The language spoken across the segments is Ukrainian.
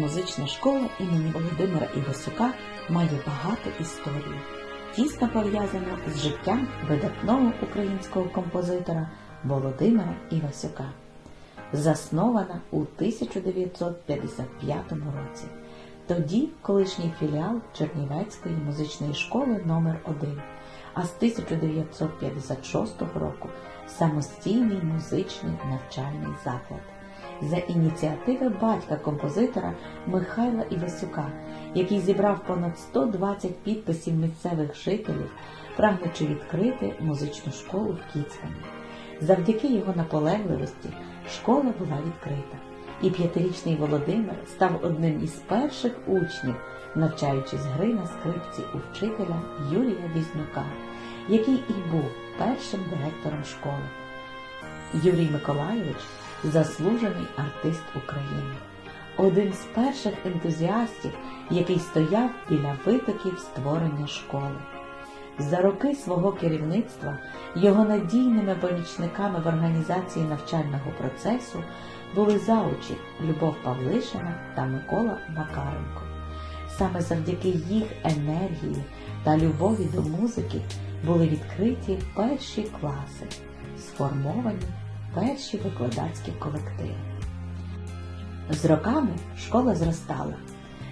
Музична школа імені Володимира Івасюка має багато історій, тісно пов'язана з життям видатного українського композитора Володимира Івасюка. Заснована у 1955 році. Тоді колишній філіал Чернівецької музичної школи номер 1 а з 1956 року самостійний музичний навчальний заклад за ініціативи батька композитора Михайла Івасюка, який зібрав понад 120 підписів місцевих жителів, прагнучи відкрити музичну школу в Кіцмані. Завдяки його наполегливості школа була відкрита, і п'ятирічний Володимир став одним із перших учнів, навчаючись гри на скрипці у вчителя Юрія Візнюка, який і був першим директором школи. Юрій Миколайович заслужений артист України, один з перших ентузіастів, який стояв біля витоків створення школи. За роки свого керівництва його надійними помічниками в організації навчального процесу були заучі Любов Павлишина та Микола Макаренко. Саме завдяки їх енергії та любові до музики були відкриті перші класи, сформовані перші викладацькі колективи. З роками школа зростала,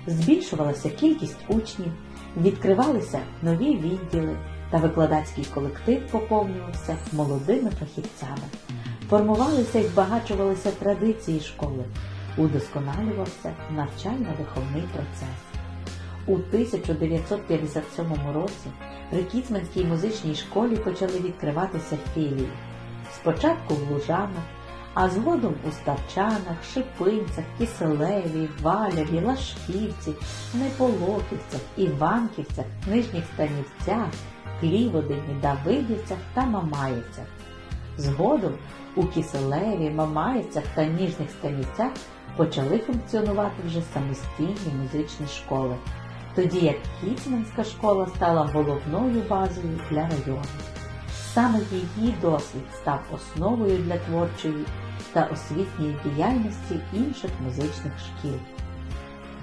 збільшувалася кількість учнів, відкривалися нові відділи та викладацький колектив поповнювався молодими фахівцями. Формувалися і збагачувалися традиції школи, удосконалювався навчально-виховний процес. У 1957 році при Кіцманській музичній школі почали відкриватися філії. Спочатку в Лужанах, а згодом у Старчанах, Шипинцях, Киселеві, Валяві, Лашківці, Неполоківцях, Іванківцях, Нижніх Станівцях, Кліводині, Давидівцях та Мамаївцях. Згодом у Киселеві, Мамаївцях та Ніжніх Станівцях почали функціонувати вже самостійні музичні школи, тоді як Кіцманська школа стала головною базою для району. Саме її досвід став основою для творчої та освітньої діяльності інших музичних шкіл.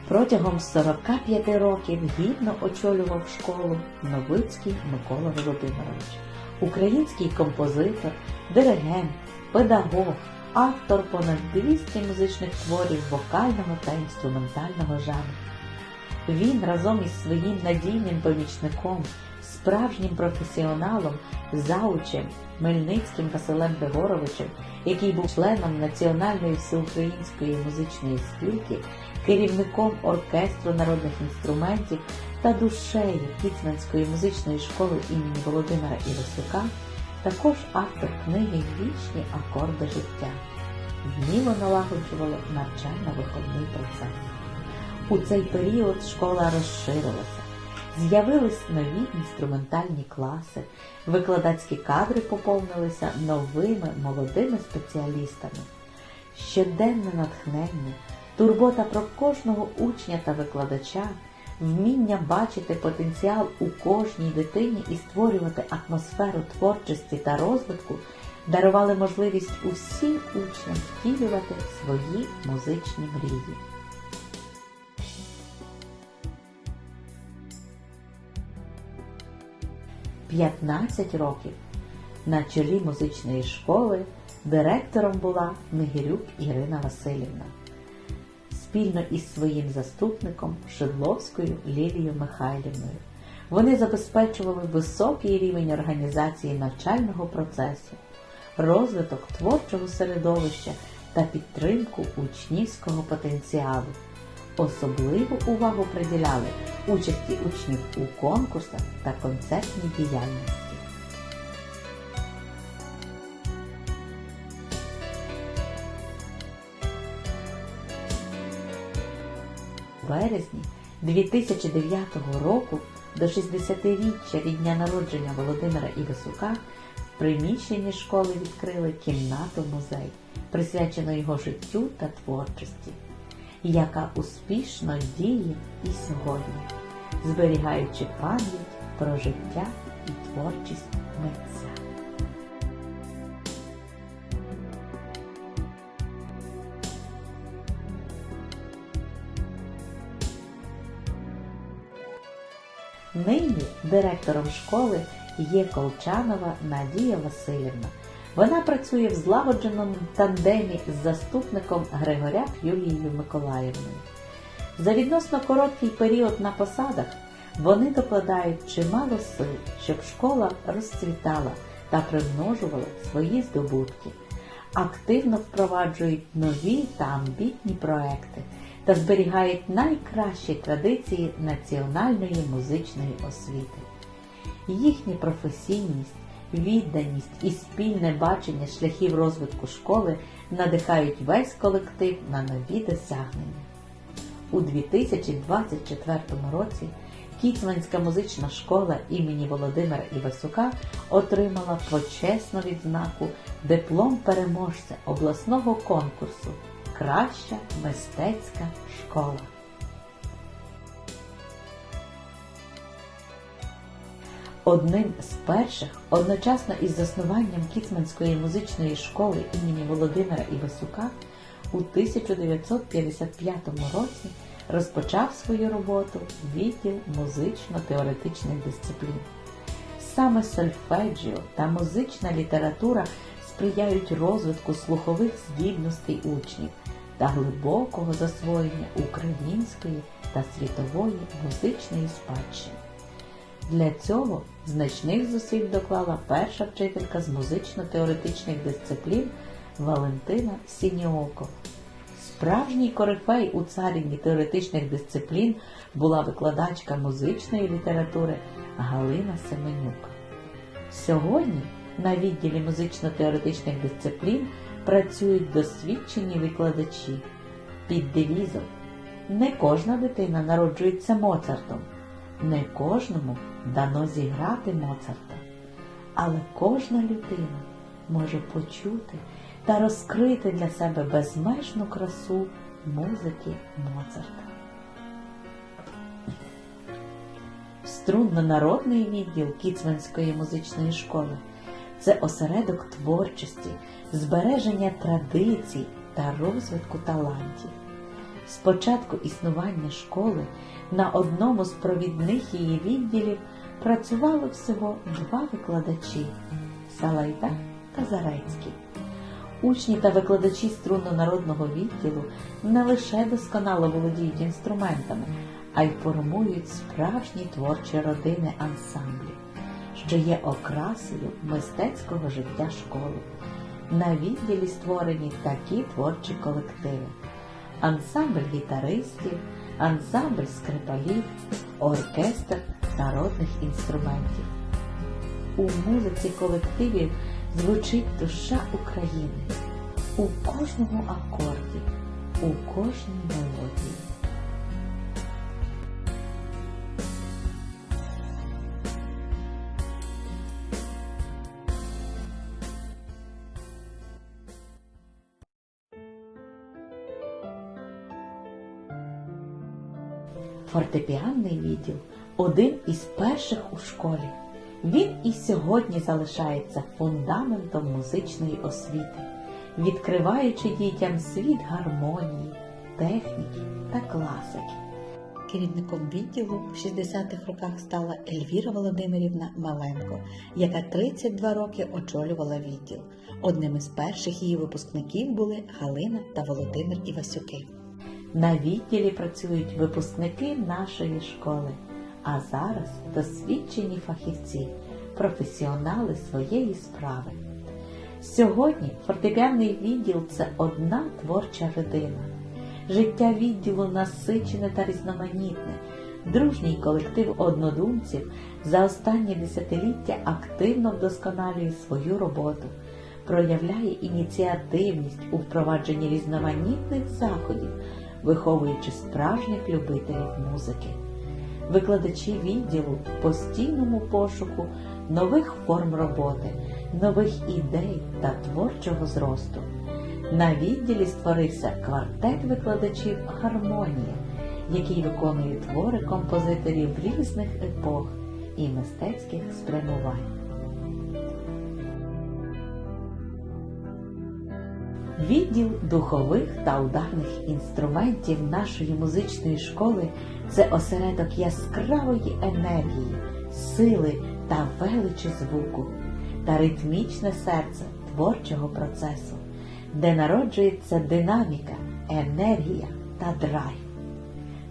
Протягом 45 років гідно очолював школу Новицький Микола Володимирович, український композитор, диригент, педагог, автор понад 200 музичних творів вокального та інструментального жанру. Він разом із своїм надійним помічником, справжнім професіоналом, заучем Мельницьким Василем Григоровичем, який був членом Національної всеукраїнської музичної спілки, керівником оркестру народних інструментів та душею Кіцманської музичної школи імені Володимира Івасюка, також автор книги Вічні акорди життя. Вміло налагоджували навчально-виховний процес. У цей період школа розширилася, з'явились нові інструментальні класи, викладацькі кадри поповнилися новими молодими спеціалістами. Щоденне натхнення, турбота про кожного учня та викладача, вміння бачити потенціал у кожній дитині і створювати атмосферу творчості та розвитку дарували можливість усім учням втілювати свої музичні мрії. 15 років. На чолі музичної школи директором була Мигирюк Ірина Васильівна. Спільно із своїм заступником Шедловською Лілією Михайлівною. Вони забезпечували високий рівень організації навчального процесу, розвиток творчого середовища та підтримку учнівського потенціалу. Особливу увагу приділяли участі учнів у конкурсах та концертній діяльності. У березні 2009 року до 60-річчя від дня народження Володимира Івасюка в приміщенні школи відкрили кімнату музей, присвячену його життю та творчості яка успішно діє і сьогодні, зберігаючи пам'ять про життя і творчість митця. Нині директором школи є Колчанова Надія Васильівна. Вона працює в злагодженому тандемі з заступником Григоряк Юлією Миколаївною. За відносно короткий період на посадах вони докладають чимало сил, щоб школа розцвітала та примножувала свої здобутки, активно впроваджують нові та амбітні проекти та зберігають найкращі традиції національної музичної освіти. Їхня професійність, відданість і спільне бачення шляхів розвитку школи надихають весь колектив на нові досягнення. У 2024 році Кіцманська музична школа імені Володимира Івасюка отримала почесну відзнаку диплом переможця обласного конкурсу Краща мистецька школа. Одним з перших, одночасно із заснуванням Кіцманської музичної школи імені Володимира Івасюка у 1955 році розпочав свою роботу відділ музично-теоретичних дисциплін. Саме сольфеджіо та музична література сприяють розвитку слухових здібностей учнів та глибокого засвоєння української та світової музичної спадщини. Для цього значних зусиль доклала перша вчителька з музично-теоретичних дисциплін Валентина Сініоко. Справжній корифей у царівні теоретичних дисциплін була викладачка музичної літератури Галина Семенюк. Сьогодні на відділі музично-теоретичних дисциплін працюють досвідчені викладачі під девізом Не кожна дитина народжується Моцартом, не кожному дано зіграти Моцарта, але кожна людина може почути та розкрити для себе безмежну красу музики Моцарта. Струнно-народний відділ Кіцманської музичної школи це осередок творчості, збереження традицій та розвитку талантів. З початку існування школи на одному з провідних її відділів працювало всього два викладачі Салайда та Зарецький. Учні та викладачі струнно-народного відділу не лише досконало володіють інструментами, а й формують справжні творчі родини ансамблів, що є окрасою мистецького життя школи. На відділі створені такі творчі колективи: ансамбль гітаристів, ансамбль скрипалів, оркестр народних інструментів. У музиці колективів звучить душа України у кожному акорді, у кожній мелодії. Фортепіанний відділ один із перших у школі. Він і сьогодні залишається фундаментом музичної освіти, відкриваючи дітям світ гармонії, техніки та класики. Керівником відділу в 60-х роках стала Ельвіра Володимирівна Маленко, яка 32 роки очолювала відділ. Одним із перших її випускників були Галина та Володимир Івасюки. На відділі працюють випускники нашої школи, а зараз досвідчені фахівці, професіонали своєї справи. Сьогодні фортепіанний відділ це одна творча родина. Життя відділу насичене та різноманітне. Дружній колектив однодумців за останні десятиліття активно вдосконалює свою роботу, проявляє ініціативність у впровадженні різноманітних заходів, виховуючи справжніх любителів музики. Викладачі відділу в постійному пошуку нових форм роботи, нових ідей та творчого зросту. На відділі створився квартет викладачів Гармонія, який виконує твори композиторів різних епох і мистецьких спрямувань. Відділ духових та ударних інструментів нашої музичної школи це осередок яскравої енергії, сили та величі звуку та ритмічне серце творчого процесу, де народжується динаміка, енергія та драйв.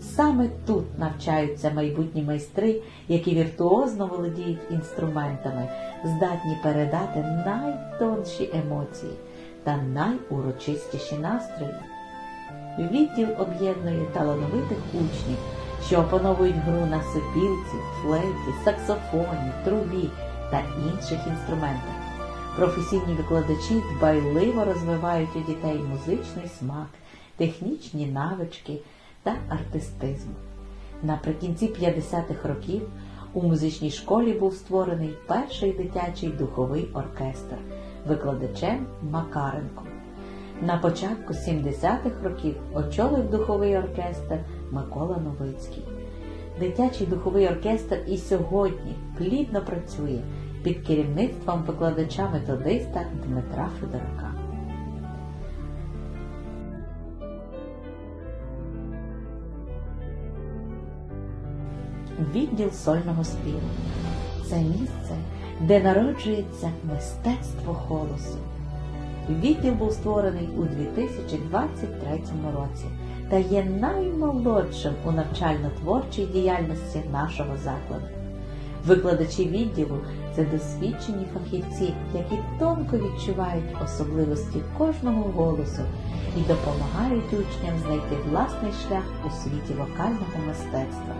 Саме тут навчаються майбутні майстри, які віртуозно володіють інструментами, здатні передати найтонші емоції та найурочистіші настрої. Відділ об'єднує талановитих учнів, що опановують гру на сопілці, флейті, саксофоні, трубі та інших інструментах. Професійні викладачі дбайливо розвивають у дітей музичний смак, технічні навички та артистизм. Наприкінці 50-х років у музичній школі був створений перший дитячий духовий оркестр викладачем Макаренком. На початку 70-х років очолив духовий оркестр Микола Новицький. Дитячий духовий оркестр і сьогодні плідно працює під керівництвом викладача-методиста Дмитра Федорука. Відділ сольного співу це місце, де народжується мистецтво голосу. Відділ був створений у 2023 році та є наймолодшим у навчально-творчій діяльності нашого закладу. Викладачі відділу це досвідчені фахівці, які тонко відчувають особливості кожного голосу і допомагають учням знайти власний шлях у світі вокального мистецтва.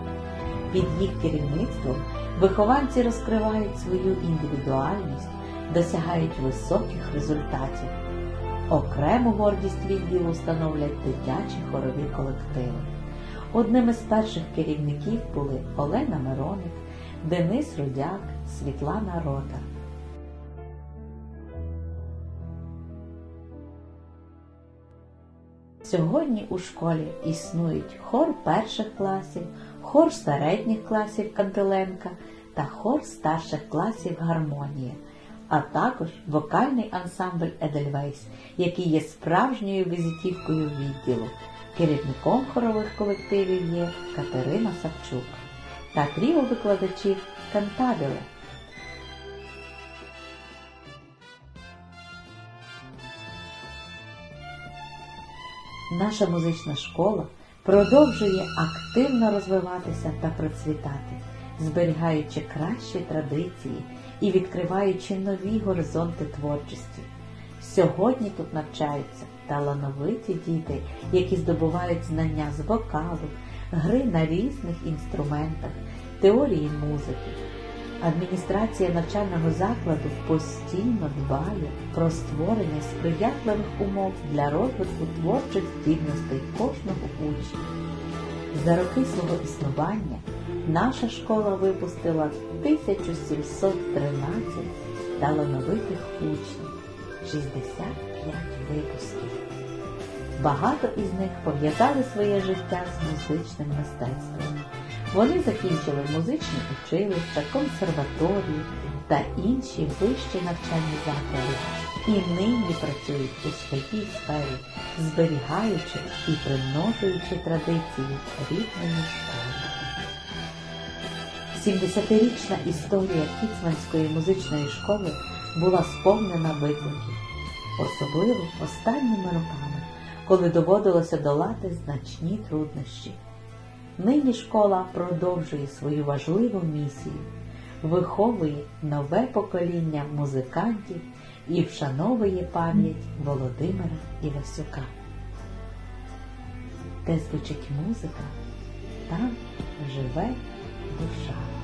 Під їх керівництвом вихованці розкривають свою індивідуальність, досягають високих результатів. Окрему гордість відділу становлять дитячі хорові колективи. Одним із перших керівників були Олена Мироник, Денис Рудяк, Світлана Рота. Сьогодні у школі існують хор перших класів, хор середніх класів Кантиленка та хор старших класів Гармонія, а також вокальний ансамбль Едельвейс, який є справжньою візитівкою відділу. Керівником хорових колективів є Катерина Савчук та тріо викладачів Кантабіле. Наша музична школа продовжує активно розвиватися та процвітати, зберігаючи кращі традиції і відкриваючи нові горизонти творчості. Сьогодні тут навчаються талановиті діти, які здобувають знання з вокалу, гри на різних інструментах, теорії музики. Адміністрація навчального закладу постійно дбає про створення сприятливих умов для розвитку творчих здібностей кожного учня. За роки свого існування наша школа випустила 1713 талановитих учнів, 65 випусків. Багато із них пов'язали своє життя з музичним мистецтвом. Вони закінчили музичні училища, консерваторії та інші вищі навчальні заклади і нині працюють у своїй сфері, зберігаючи і примножуючи традиції рідної школи. 70-річна історія Кіцманської музичної школи була сповнена викликів, особливо останніми роками, коли доводилося долати значні труднощі. Нині школа продовжує свою важливу місію, виховує нове покоління музикантів і вшановує пам'ять Володимира Івасюка. Де звучить музика, там живе душа.